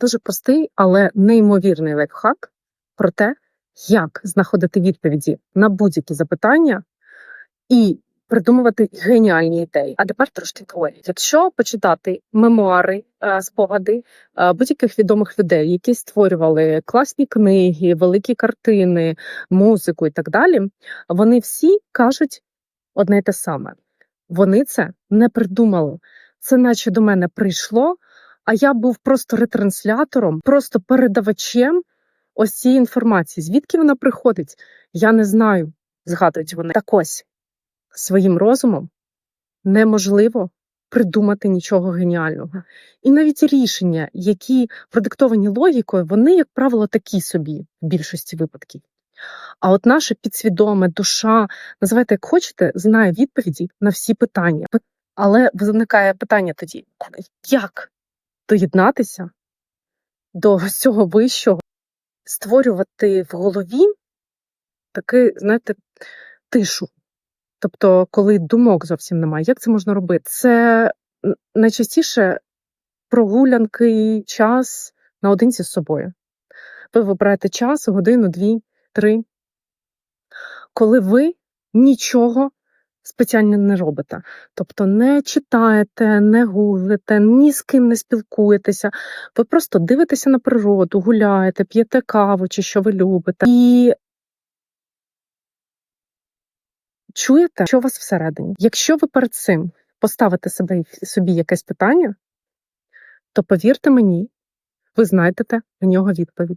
дуже простий, але неймовірний лайфхак про те, як знаходити відповіді на будь-які запитання і придумувати геніальні ідеї. А тепер трошки теорії. Якщо почитати мемуари, е, спогади е, будь-яких відомих людей, які створювали класні книги, великі картини, музику і так далі, вони всі кажуть одне й те саме. Вони це не придумали. Це наче до мене прийшло, а я був просто ретранслятором, просто передавачем ось цієї інформації. Звідки вона приходить? Я не знаю, згадують вони. Так ось своїм розумом неможливо придумати нічого геніального. І навіть рішення, які продиктовані логікою, вони, як правило, такі собі в більшості випадків. А от наша підсвідоме душа, називайте як хочете, знає відповіді на всі питання. Але виникає питання тоді: як доєднатися до цього вищого, створювати в голові таки, знаєте, тишу. Тобто, коли думок зовсім немає, як це можна робити? Це найчастіше прогулянки, час наодинці з собою. Ви вибираєте час, годину, дві, три, коли ви нічого спеціально не робите. Тобто не читаєте, не гуглите, ні з ким не спілкуєтеся. Ви просто дивитеся на природу, гуляєте, п'єте каву чи що ви любите. І чуєте, що у вас всередині. Якщо ви перед цим поставите себе собі якесь питання, то повірте мені, ви знайдете на нього відповідь.